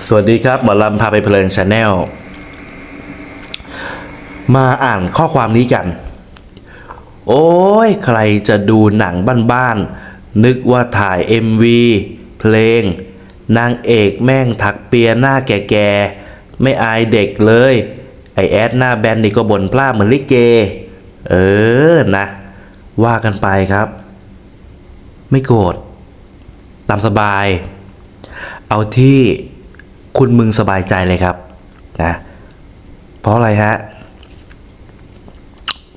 สวัสดีครับหมอลำพาไปเพลินชาแนลมาอ่านข้อความนี้กัน โอ้ยใครจะดูหนังบ้านๆนึกว่าถ่าย MV เพลง นางเอกแม่งถักเปียหน้าแก่ๆ ไม่อายเด็กเลย ไอแอดหน้าแบนนี่ก็บ่นพลาเหมือนลิเก เออนะ ว่ากันไปครับ ไม่โกรธตามสบาย เอาที่ คุณมึงสบายใจเลยครับนะเพราะอะไรฮะ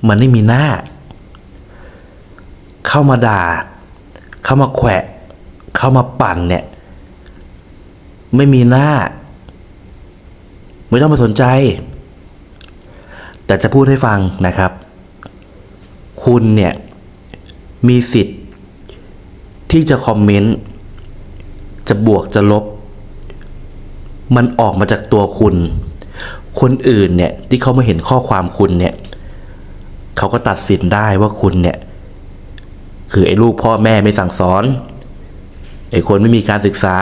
มันไม่มีหน้า เข้ามาด่า เข้ามาแขวะ เข้ามาปั่นเนี่ย ไม่มีหน้า ไม่ต้องมาสนใจ แต่จะพูดให้ฟังนะครับ คุณเนี่ย มีสิทธิ์ ที่จะคอมเมนต์ จะบวกจะลบ มันออกมาจากตัวคุณ คนอื่นเนี่ยที่เขามาเห็นข้อความคุณเนี่ยเขาก็ตัดสินได้ว่าคุณเนี่ยคือไอ้ลูกพ่อแม่ไม่สั่งสอน ไอ้คนไม่มีการศึกษา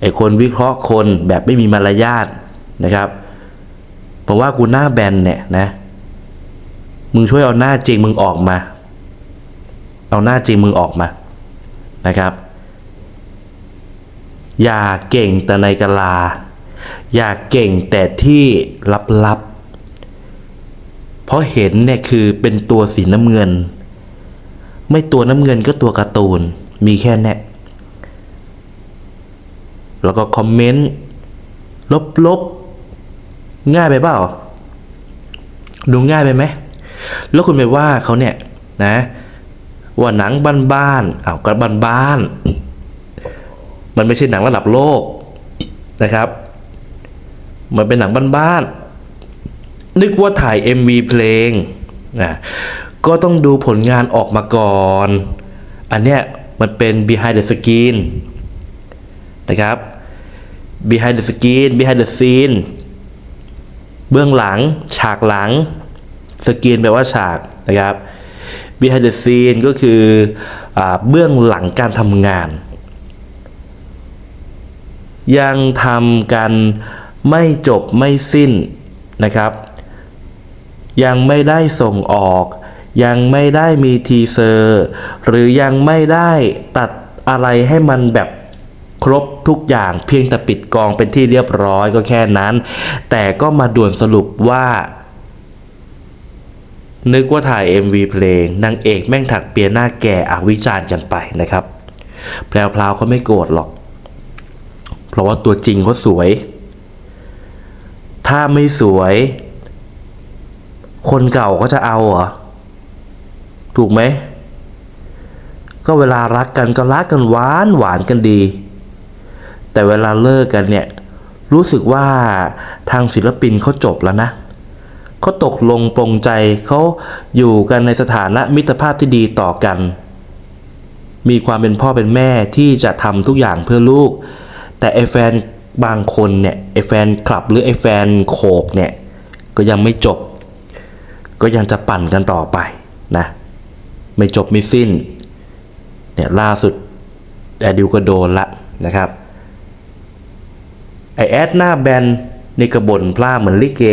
ไอ้คนวิเคราะห์คนแบบไม่มีมารยาทนะครับเพราะว่ากูหน้าแบนเนี่ยนะ มึงช่วยเอาหน้าจริงมึงออกมา เอาหน้าจริงมึงออกมานะครับ อย่าเก่งแต่ในกะลา อย่าเก่งแต่ที่ลับๆ เพราะเห็นเนี่ยคือเป็นตัวสีน้ำเงิน ไม่ตัวน้ำเงินก็ตัวการ์ตูน มีแค่นี้แล้วก็คอมเมนต์ลบๆ ง่ายไปเปล่า ดูง่ายไปไหม แล้วคุณไปว่าเขาเนี่ยนะ ว่าหนังบ้านๆอ้าวก็บ้านๆ มันไม่ใช่หนังระดับโลกนะครับ มันเป็นหนังบ้านๆนึกว่าถ่าย MV เพลงนะก็ต้องดูผลงานออกมาก่อน อันเนี้ยมันเป็น behind the screen นะครับ behind the screen behind the scene เบื้องหลัง ฉากหลัง สกรีนแปลว่าฉากนะครับ behind the scene ก็คืออเบื้องหลังการทำงาน ยังทำกันไม่จบไม่สิ้นนะครับ ยังไม่ได้ส่งออก ยังไม่ได้มีทีเซอร์ หรือยังไม่ได้ตัดอะไรให้มันแบบครบทุกอย่างเพียงแต่ปิดกองเป็นที่เรียบร้อยก็แค่นั้น แต่ก็มาด่วนสรุปว่า นึกว่าถ่าย MV เพลงนางเอกแม่งถักเปียหน้าแก่อวิจารณ์กันไปนะครับ แพรวๆเขาไม่โกรธหรอก เพราะว่าตัวจริงเขาสวย ถ้าไม่สวย คนเก่าก็จะเอาเหรอ ถูกไหม ก็เวลารักกันก็รักกันหวานหวานกันดี แต่เวลาเลิกกันเนี่ย รู้สึกว่าทางศิลปินเขาจบแล้วนะเขาตกลงปรงใจเขาอยู่กันในสถานะมิตรภาพที่ดีต่อกัน มีความเป็นพ่อเป็นแม่ที่จะทำทุกอย่างเพื่อลูก แต่ไอแฟนบางคนเนี่ยไอแฟนคลับหรือไอแฟนโขกเนี่ยก็ยังไม่จบ ก็ยังจะปั่นกันต่อไปนะไม่จบไม่สิ้นเนี่ยล่าสุดแอดิวก็โดนละนะครับไอแอดหน้าแบนนี่กระบ่นพลาเหมือนลิเก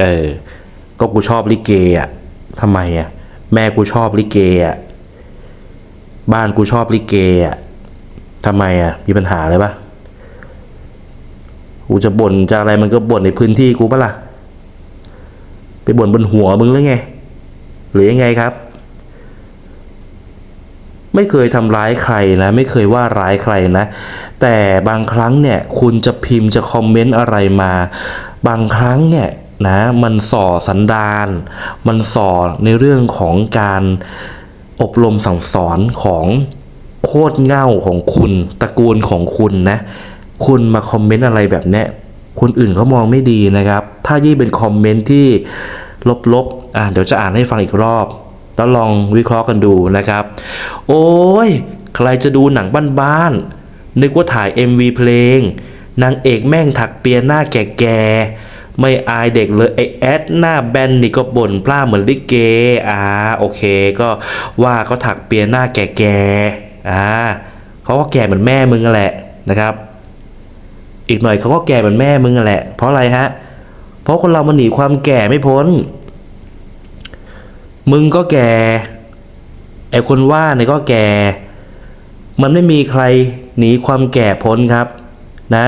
เออก็กูชอบลิเกอะทำไมอะแม่กูชอบลิเกอะบ้านกูชอบลิเกอะ ทำไมอะ มีปัญหาอะไรปะกูจะบ่นจะอะไรมันก็บ่นในพื้นที่กูปะล่ะ ไปบ่นบนหัวมึงหรือไง หรือยังไงครับ ไม่เคยทำร้ายใครนะ ไม่เคยว่าร้ายใครนะ แต่บางครั้งเนี่ย คุณจะพิมพ์จะคอมเมนต์อะไรมา บางครั้งเนี่ยนะมันส่อสันดานมันส่อในเรื่องของการอบรมสั่งสอนของ โคตรเง่าของคุณตระกูลของคุณนะ คุณมาคอมเมนต์อะไรแบบเนี้ยคนอื่นเขามองไม่ดีนะครับ ถ้ายิ่เป็นคอมเมนต์ที่ลบๆอะเดี๋ยวจะอ่านให้ฟังอีกรอบแล้วลองวิเคราะห์กันดูนะครับ โอ้ย ใครจะดูหนังบ้านๆนึกว่าถ่าย MV เพลงนางเอกแม่งถักเปียหน้าแก่ๆไม่อายเด็กเลยไอแอดหน้าแบนนี่ก็บ่นพล่าเหมือนลิเกอ่าโอเค ก็ว่าเขาถักเปียหน้าแก่ๆ อ่าเขาก็แก่เหมือนแม่มึงนั่นแหละนะครับ อีกหน่อยเขาก็แก่เหมือนแม่มึงนั่นแหละ เพราะอะไรฮะ เพราะคนเรามันหนีความแก่ไม่พ้น มึงก็แก่ไอคนว่าเนี่ยก็แก่ มันไม่มีใครหนีความแก่พ้นครับนะ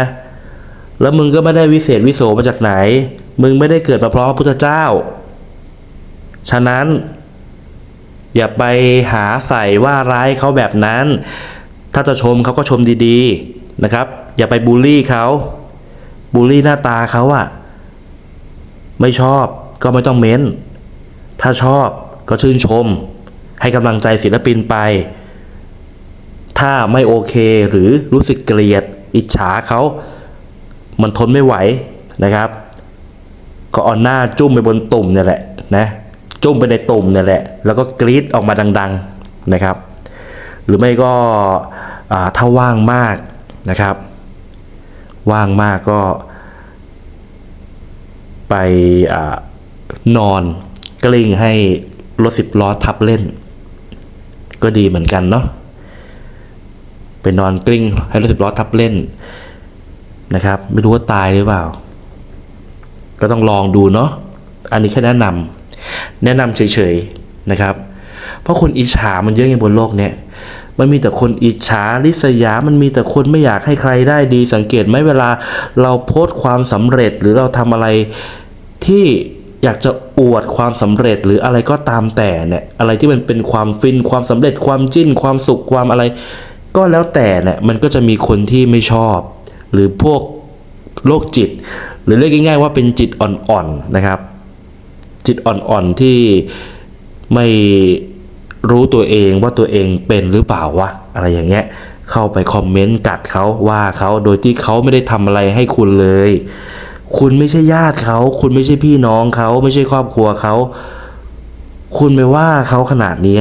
แล้วมึงก็ไม่ได้วิเศษวิโสมาจากไหน มึงไม่ได้เกิดมาพร้อมพระพุทธเจ้า ฉะนั้น อย่าไปหาใส่ว่าร้ายเขาแบบนั้น ถ้าจะชมเขาก็ชมดีๆนะครับ อย่าไปบูลลี่เขาบูลลี่หน้าตาเขาอะไม่ชอบก็ไม่ต้องเม้น ถ้าชอบก็ชื่นชม ให้กำลังใจศิลปินไป ถ้าไม่โอเคหรือรู้สึกเกลียด อิจฉาเขา มันทนไม่ไหวนะครับ ก็เอาหน้าจุ้มไปบนตุ่มเนี่ยแหละนะ จุ้มไปในตุ่มเนี่ยแหละ แล้วก็กรีดออกมาดัง ๆนะครับ หรือไม่ก็ถ้าว่างมากนะครับ ว่างมากก็ ไปอนอนกลิ้งให้รถสิบล้อทับเล่น ก็ดีเหมือนกันเนาะไปนอนกลิ้งให้รถสิบล้อทับเล่นนะครับ ไม่รู้ว่าตายหรือเปล่า ก็ต้องลองดูเนาะอันนี้แค่แนะนำ แนะนำเฉยๆนะครับ เพราะคนอิจฉามันเยอะไงบนโลกเนี่ยมันมีแต่คนอิจฉาริษยา มันมีแต่คนไม่อยากให้ใครได้ดี สังเกตไหมเวลาเราโพสต์ความสำเร็จหรือเราทำอะไรที่อยากจะอวดความสำเร็จหรืออะไรก็ตามแต่เนี่ยอะไรที่มันเป็นความฟินความสำเร็จความจิ้น ความสุขความอะไร ก็แล้วแต่เนี่ยมันก็จะมีคนที่ไม่ชอบ หรือพวกโรคจิต หรือเรียกง่ายๆว่าเป็นจิตอ่อนๆนะครับ จิตอ่อนๆที่ไม่รู้ตัวเองว่าตัวเองเป็นหรือเปล่าวะอะไรอย่างเงี้ยเข้าไปคอมเมนต์กัดเขาว่าเขาโดยที่เขาไม่ได้ทำอะไรให้คุณเลย คุณไม่ใช่ญาติเขา คุณไม่ใช่พี่น้องเขาไม่ใช่ครอบครัวเขา คุณไปว่าเขาขนาดนี้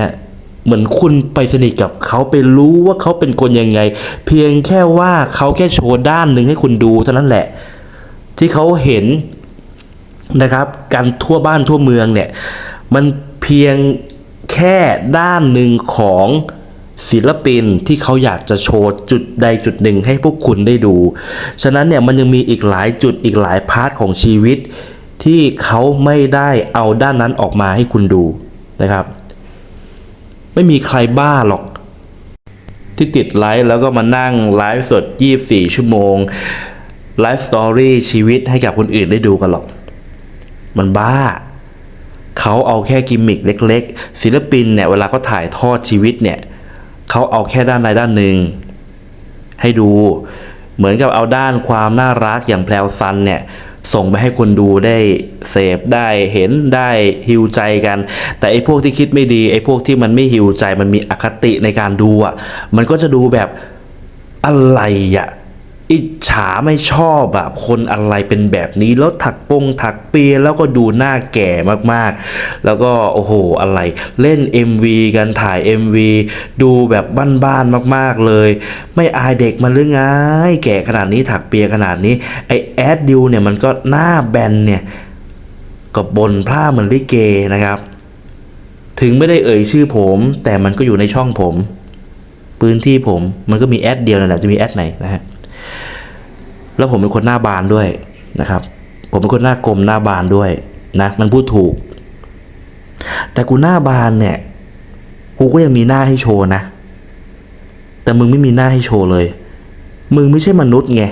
เหมือนคุณไปสนิทกับเขาไปรู้ว่าเขาเป็นคนยังไง เพียงแค่ว่าเขาแค่โชว์ด้านหนึ่งให้คุณดูเท่านั้นแหละ ที่เขาเห็น นะครับการทั่วบ้านทั่วเมืองเนี่ยมันเพียงแค่ด้านหนึ่งของศิลปินที่เขาอยากจะโชว์จุดใดจุดหนึ่งให้พวกคุณได้ดู ฉะนั้นเนี่ยมันยังมีอีกหลายจุดอีกหลายพาร์ทของชีวิต ที่เขาไม่ได้เอาด้านนั้นออกมาให้คุณดูนะครับ ไม่มีใครบ้าหรอก ที่ติดไลฟ์แล้วก็มานั่งไลฟ์สด 24 ชั่วโมงไลฟ์สตอรี่ชีวิตให้กับคนอื่นได้ดูกันหรอก มันบ้า เขาเอาแค่กิมมิคเล็ก ๆ ศิลปินเนี่ยเวลาเขาถ่ายทอดชีวิตเนี่ยเขาเอาแค่ด้านใดด้านหนึ่งให้ดู เหมือนกับเอาด้านความน่ารักอย่างแพลวซันเนี่ยส่งไปให้คนดูได้เสพได้เห็นได้ฮิวใจกัน แต่ไอ้พวกที่คิดไม่ดีไอ้พวกที่มันไม่ฮิวใจมันมีอคติในการดูอะมันก็จะดูแบบอะไรอะ อิจฉาไม่ชอบอะคนอะไรเป็นแบบนี้ แล้วถักปงถักเปียแล้วก็ดูหน้าแก่มากๆ แล้วก็โอ้โหอะไรเล่น MV กันถ่าย MV ดูแบบบ้านๆมากๆเลย ไม่อายเด็กมันหรือไงแก่ขนาดนี้ถักเปียขนาดนี้ไอแอดดิวเนี่ยมันก็หน้าแบนเนี่ยก็บนพร่าเหมือนลิเกนะครับ ถึงไม่ได้เอ่ยชื่อผม แต่มันก็อยู่ในช่องผม พื้นที่ผมมันก็มีแอดเดียวนั่นแหละจะมีแอดไหนนะฮะ แล้วผมเป็นคนหน้าบานด้วยนะครับ ผมเป็นคนหน้ากลมหน้าบานด้วยนะมันพูดถูก แต่กูหน้าบานเนี่ยกูก็ยังมีหน้าให้โชว์นะ แต่มึงไม่มีหน้าให้โชว์เลย มึงไม่ใช่มนุษย์ไง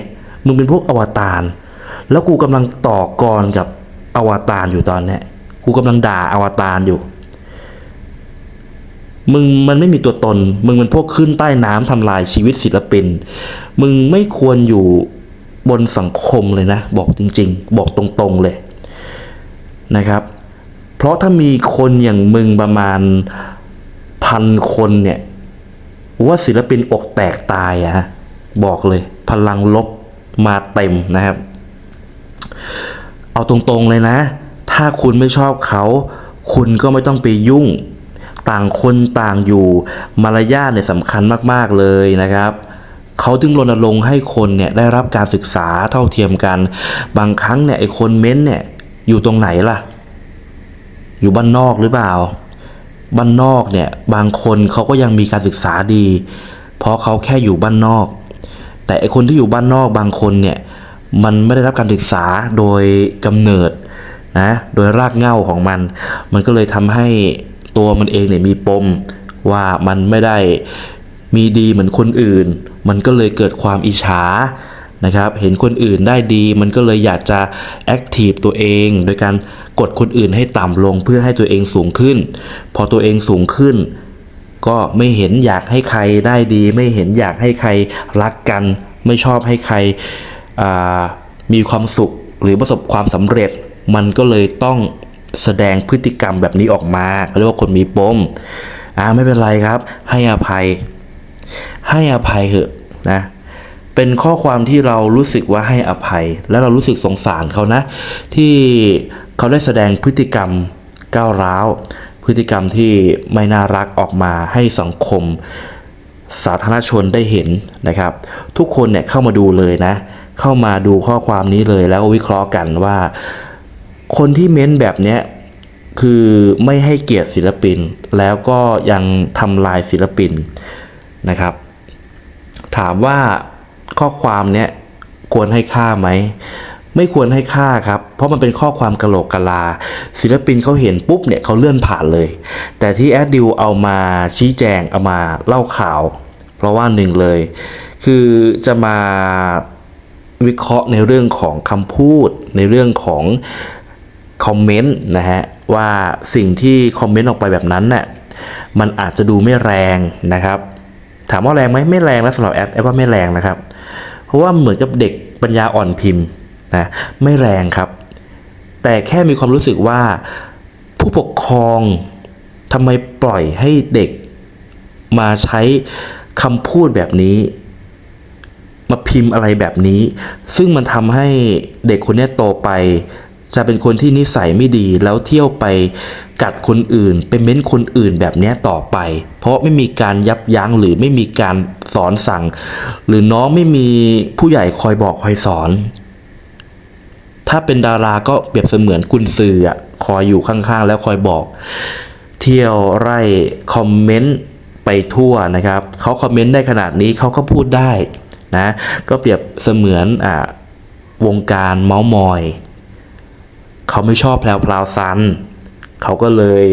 มึงเป็นพวกอวตาร แล้วกูกำลังต่อกรกับอวตารอยู่ตอนเนี้ย กูกำลังด่าอวตารอยู่ มึงมันไม่มีตัวตน มึงเป็นพวกขึ้นใต้น้ำทำลายชีวิตศิลปิน มึงไม่ควรอยู่ บนสังคมเลยนะ บอกจริง ๆ บอกตรงๆเลยนะครับ เพราะถ้ามีคนอย่างมึงประมาณพันคนเนี่ยว่าศิลปินอกแตกตายอะฮะบอกเลยพลังลบมาเต็มนะครับ เอาตรงๆเลยนะ ถ้าคุณไม่ชอบเขา คุณก็ไม่ต้องไปยุ่ง ต่างคนต่างอยู่มารยาทเนี่ยสำคัญมากๆเลยนะครับ เขาถึงรณรงค์ให้คนเนี่ยได้รับการศึกษาเท่าเทียมกัน บางครั้งเนี่ยไอ้คนเม้นเนี่ยอยู่ตรงไหนล่ะ อยู่บ้านนอกหรือเปล่า บ้านนอกเนี่ยบางคนเขาก็ยังมีการศึกษาดี เพราะเขาแค่อยู่บ้านนอก แต่ไอคนที่อยู่บ้านนอกบางคนเนี่ยมันไม่ได้รับการศึกษาโดยกำเนิดนะโดยรากเหง้าของมัน มันก็เลยทำให้ตัวมันเองเนี่ยมีปมว่ามันไม่ได้ มีดีเหมือนคนอื่น มันก็เลยเกิดความอิจฉานะครับ เห็นคนอื่นได้ดีมันก็เลยอยากจะแอคทีฟตัวเอง โดยการกดคนอื่นให้ต่ำลงเพื่อให้ตัวเองสูงขึ้น พอตัวเองสูงขึ้น ก็ไม่เห็นอยากให้ใครได้ดี ไม่เห็นอยากให้ใครรักกัน ไม่ชอบให้ใครมีความสุขหรือประสบความสำเร็จ มันก็เลยต้องแสดงพฤติกรรมแบบนี้ออกมาเขาเรียกว่าคนมีปมอ่าไม่เป็นไรครับ ให้อภัย ให้อภัยเถอะนะเป็นข้อความที่เรารู้สึกว่าให้อภัย และเรารู้สึกสงสารเขานะ ที่เขาได้แสดงพฤติกรรมก้าวร้าว พฤติกรรมที่ไม่น่ารักออกมาให้สังคม สาธารณชนได้เห็นนะครับ ทุกคนเนี่ยเข้ามาดูเลยนะ เข้ามาดูข้อความนี้เลยแล้ววิเคราะห์กันว่า คนที่เม้นแบบเนี้ยคือไม่ให้เกียรติศิลปิน แล้วก็ยังทำลายศิลปินนะครับ ถามว่าข้อความเนี้ยควรให้ค่าไหมไม่ควรให้ค่าครับ เพราะมันเป็นข้อความกะโหลกกะลา ศิลปินเขาเห็นปุ๊บเนี่ยเขาเลื่อนผ่านเลย แต่ที่แอดดิวเอามาชี้แจงเอามาเล่าข่าว เพราะว่าหนึ่งเลย คือจะมาวิเคราะห์ในเรื่องของคำพูด ในเรื่องของคอมเมนต์นะฮะว่าสิ่งที่คอมเมนต์ออกไปแบบนั้นน่ะมันอาจจะดูไม่แรงนะครับ ถามว่าแรงไหมไม่แรงนะสำหรับแอดแอดว่าไม่แรงนะครับ เพราะว่าเหมือนกับเด็กปัญญาอ่อนพิมพ์นะไม่แรงครับ แต่แค่มีความรู้สึกว่าผู้ปกครองทำไมปล่อยให้เด็กมาใช้คำพูดแบบนี้ มาพิมพ์อะไรแบบนี้ ซึ่งมันทำให้เด็กคนนี้โตไป จะเป็นคนที่นิสัยไม่ดีแล้วเที่ยวไป กัดคนอื่น ไปเม้นคนอื่นแบบนี้ต่อไป เพราะไม่มีการยับยั้งหรือไม่มีการสอนสั่ง หรือน้องไม่มีผู้ใหญ่คอยบอกคอยสอน ถ้าเป็นดาราก็เปรียบเสมือนกุนซืออะคอยอยู่ข้างๆ แล้วคอยบอก เที่ยวไร่คอมเมนต์ไปทั่วนะครับเขาคอมเมนต์ได้ขนาดนี้เขาก็พูดได้นะก็เปรียบเสมือนอ่าวงการเมาส์มอย เขาไม่ชอบแพลวพลาวซัน เขาก็เลย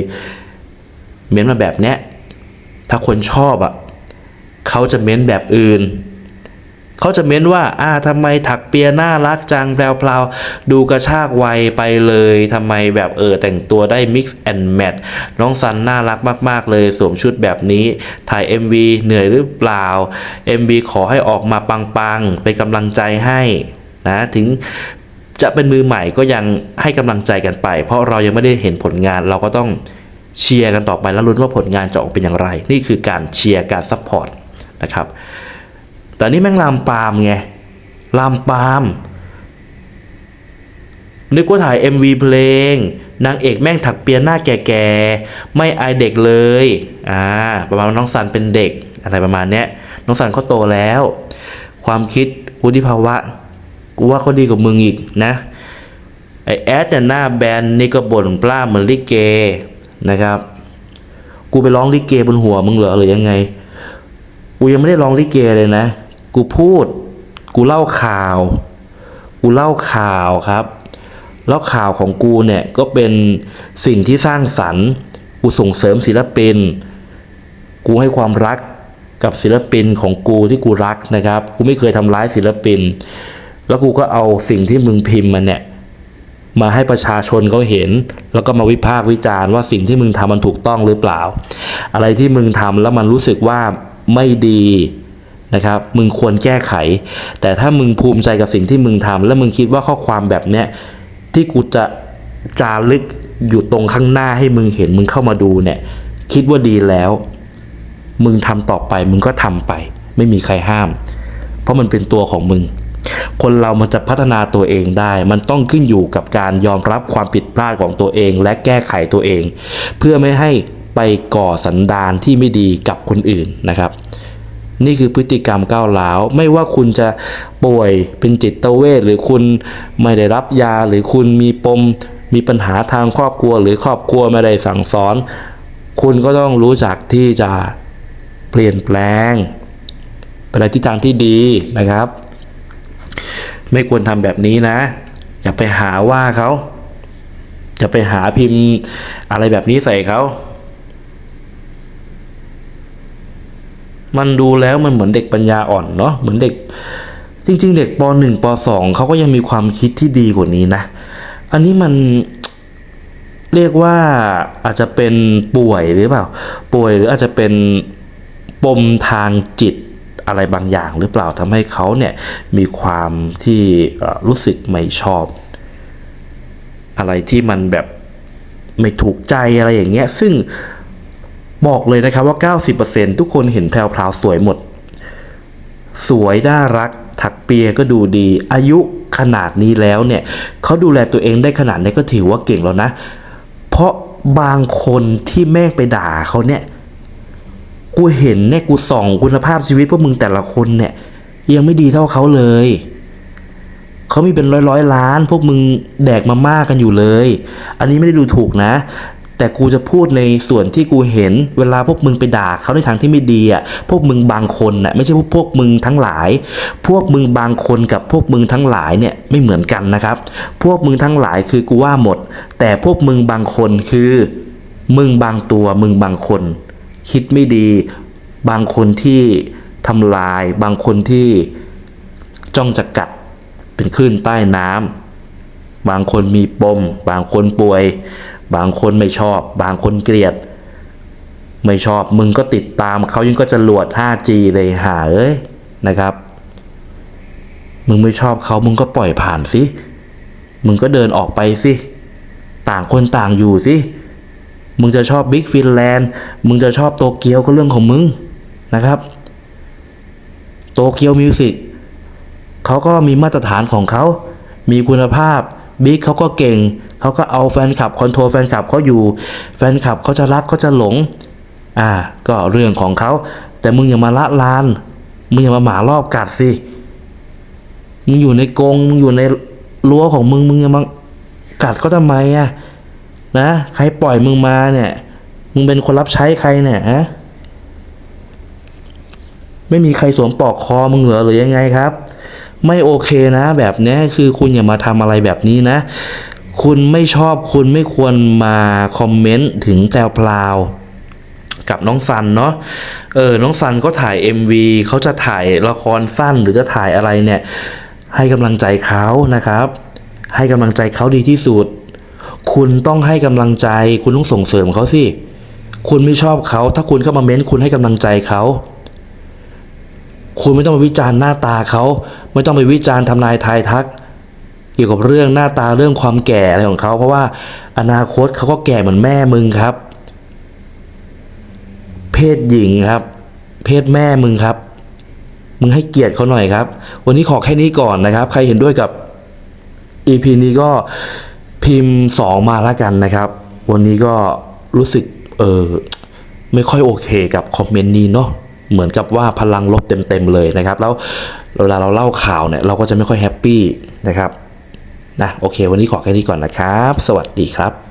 เม้นมาแบบเนี้ยถ้าคนชอบอะเขาจะเม้นแบบอื่น เขาจะเม้นว่าอ่าทำไมถักเปียน่ารักจังแพลวๆ ดูกระชากวัยไปเลยทำไมแบบเออแต่งตัวได้ mix and match น้องซันน่ารักมากๆ เลยสวมชุดแบบนี้ ถ่าย MV เหนื่อยหรือเปล่า MV ขอให้ออกมาปังๆ เป็นกำลังใจให้นะถึง จะเป็นมือใหม่ก็ยังให้กำลังใจกันไป เพราะเรายังไม่ได้เห็นผลงาน เราก็ต้องเชียร์กันต่อไปแล้วลุ้นว่าผลงานจะออกเป็นอย่างไร นี่คือการเชียร์การซัพพอร์ตนะครับ แต่นี่แม่งลามปามไงลามปามนึกว่าถ่าย MV เพลง นางเอกแม่งถักเปียหน้าแก่ๆ ไม่อายเด็กเลย อ่า ประมาณน้องสันเป็นเด็กอะไรประมาณเนี้ย น้องสันเขาโตแล้ว ความคิดวุฒิภาวะ กูว่าเขาดีกว่ามึงอีกนะไอแอดเนี่ยหน้าแบนนี่ก็บ่นปล้าเหมือนลิเกนะครับ กูไปร้องลิเกบนหัวมึงเหรอหรือยังไง กูยังไม่ได้ร้องลิเกเลยนะ กูพูด กูเล่าข่าว กูเล่าข่าวครับ แล้วข่าวของกูเนี่ยก็เป็นสิ่งที่สร้างสรรค์ กูส่งเสริมศิลปิน กูให้ความรักกับศิลปินของกูที่กูรักนะครับ กูไม่เคยทำร้ายศิลปิน แล้วกูก็เอาสิ่งที่มึงพิมพ์มาเนี่ยมาให้ประชาชนเขาเห็น แล้วก็มาวิพากษ์วิจารณ์ว่าสิ่งที่มึงทำมันถูกต้องหรือเปล่า อะไรที่มึงทำแล้วมันรู้สึกว่าไม่ดีนะครับ มึงควรแก้ไข แต่ถ้ามึงภูมิใจกับสิ่งที่มึงทำแล้วมึงคิดว่าข้อความแบบเนี้ยที่กูจะจารึกอยู่ตรงข้างหน้าให้มึงเห็นมึงเข้ามาดูเนี่ย คิดว่าดีแล้ว มึงทำต่อไปมึงก็ทำไป ไม่มีใครห้าม เพราะมันเป็นตัวของมึง คนเรามันจะพัฒนาตัวเองได้ มันต้องขึ้นอยู่กับการยอมรับความผิดพลาดของตัวเอง และแก้ไขตัวเอง เพื่อไม่ให้ไปก่อสันดานที่ไม่ดีกับคนอื่นนะครับ นี่คือพฤติกรรมก้าวร้าว ไม่ว่าคุณจะป่วยเป็นจิตเวชหรือคุณไม่ได้รับยาหรือคุณมีปม มีปัญหาทางครอบครัว หรือครอบครัวไม่ได้สั่งสอน คุณก็ต้องรู้จักที่จะเปลี่ยนแปลงเป็นที่ทางที่ดีนะครับ ไม่ควรทำแบบนี้นะ อย่าไปหาว่าเขาอย่าไปหาพิมพ์อะไรแบบนี้ใส่เขา มันดูแล้วมันเหมือนเด็กปัญญาอ่อนเนาะเหมือนเด็ก จริง ๆ เด็กป .1 ป .2 เขาก็ยังมีความคิดที่ดีกว่านี้นะ อันนี้มันเรียกว่าอาจจะเป็นป่วยหรือเปล่า ป่วยหรืออาจจะเป็นปมทางจิต อะไรบางอย่างหรือเปล่าทำให้เขาเนี่ยมีความที่รู้สึกไม่ชอบ อะไรที่มันแบบไม่ถูกใจอะไรอย่างเงี้ยซึ่งบอกเลยนะครับว่า 90%ทุกคนเห็นแพรวๆสวยหมด สวยน่ารัก ถักเปียก็ดูดี อายุขนาดนี้แล้วเนี่ยเขาดูแลตัวเองได้ขนาดนี้ก็ถือว่าเก่งแล้วนะ เพราะบางคนที่แม่งไปด่าเขาเนี่ย กูเห็นเนี่ยกูส่องคุณภาพชีวิตพวกมึงแต่ละคนเนี่ย ยังไม่ดีเท่าเขาเลย เขามีเป็นร้อยร้อยล้าน พวกมึงแดกมาม่ากันอยู่เลย อันนี้ไม่ได้ดูถูกนะ แต่กูจะพูดในส่วนที่กูเห็น เวลาพวกมึงไปด่าเขาในทางที่ไม่ดีอะ พวกมึงบางคนน่ะไม่ใช่พวกพวกมึงทั้งหลาย พวกมึงบางคนกับพวกมึงทั้งหลายเนี่ยไม่เหมือนกันนะครับ พวกมึงทั้งหลายคือกูว่าหมด แต่พวกมึงบางคนคือ มึงบางตัวมึงบางคน คิดไม่ดี บางคนที่ทำลาย บางคนที่จ้องจะกัดเป็นคลื่นใต้น้ำบางคนมีปม บางคนป่วย บางคนไม่ชอบ บางคนเกลียด ไม่ชอบมึงก็ติดตามเขายิ่งก็จะหลวด 5G เลยหาเอ้ยนะครับ มึงไม่ชอบเขามึงก็ปล่อยผ่านสิ มึงก็เดินออกไปสิ ต่างคนต่างอยู่สิ มึงจะชอบบิ๊กฟินแลนด์มึงจะชอบโตเกียวก็เรื่องของมึงนะครับโตเกียวมิวสิกเขาก็มีมาตรฐานของเขา มีคุณภาพบิ๊กเขาก็เก่ง เขาก็เอาแฟนคลับคอนโทรลแฟนคลับเขาอยู่ แฟนคลับเขาจะรักเขาจะหลง อ่า ก็เรื่องของเขา แต่มึงอย่ามาละลาน มึงอย่ามาหมารอบกัดสิ มึงอยู่ในกรง มึงอยู่ในรั้วของมึง มึงอย่ามากัดเขาทำไมอะ นะ ใครปล่อยมึงมาเนี่ย มึงเป็นคนรับใช้ใครเนี่ยฮะไม่มีใครสวมปลอกคอมึงเหรอหรือยังไงครับ ไม่โอเคนะ แบบเนี้ยคือคุณอย่ามาทำอะไรแบบนี้นะ คุณไม่ชอบคุณไม่ควรมาคอมเมนต์ถึงแพรวพลาวกับน้องซันเนาะ เออ น้องซันก็ถ่าย MV เขาจะถ่ายละครสั้นหรือจะถ่ายอะไรเนี่ย ให้กำลังใจเขานะครับ ให้กำลังใจเขาดีที่สุด คุณต้องให้กำลังใจ คุณต้องส่งเสริมเขาสิ คุณไม่ชอบเขา ถ้าคุณเข้ามาเม้นต์คุณให้กำลังใจเขาคุณไม่ต้องไปวิจารณ์หน้าตาเขา ไม่ต้องไปวิจารณ์ทำนายทายทัก เกี่ยวกับเรื่องหน้าตาเรื่องความแก่อะไรของเขา เพราะว่าอนาคตเขาก็แก่เหมือนแม่มึงครับ เพศหญิงครับ เพศแม่มึงครับ มึงให้เกียรติเขาหน่อยครับ วันนี้ขอแค่นี้ก่อนนะครับ ใครเห็นด้วยกับ EP นี้ก็ พิมพ์สองมาแล้วกันนะครับ วันนี้ก็รู้สึกเออไม่ค่อยโอเคกับคอมเมนต์นี้เนาะเหมือนกับว่าพลังลบเต็มๆเลยนะครับ แล้วเวลาเราเล่าข่าวเนี่ยเราก็จะไม่ค่อยแฮปปี้นะครับนะโอเค วันนี้ขอแค่นี้ก่อนนะครับ สวัสดีครับ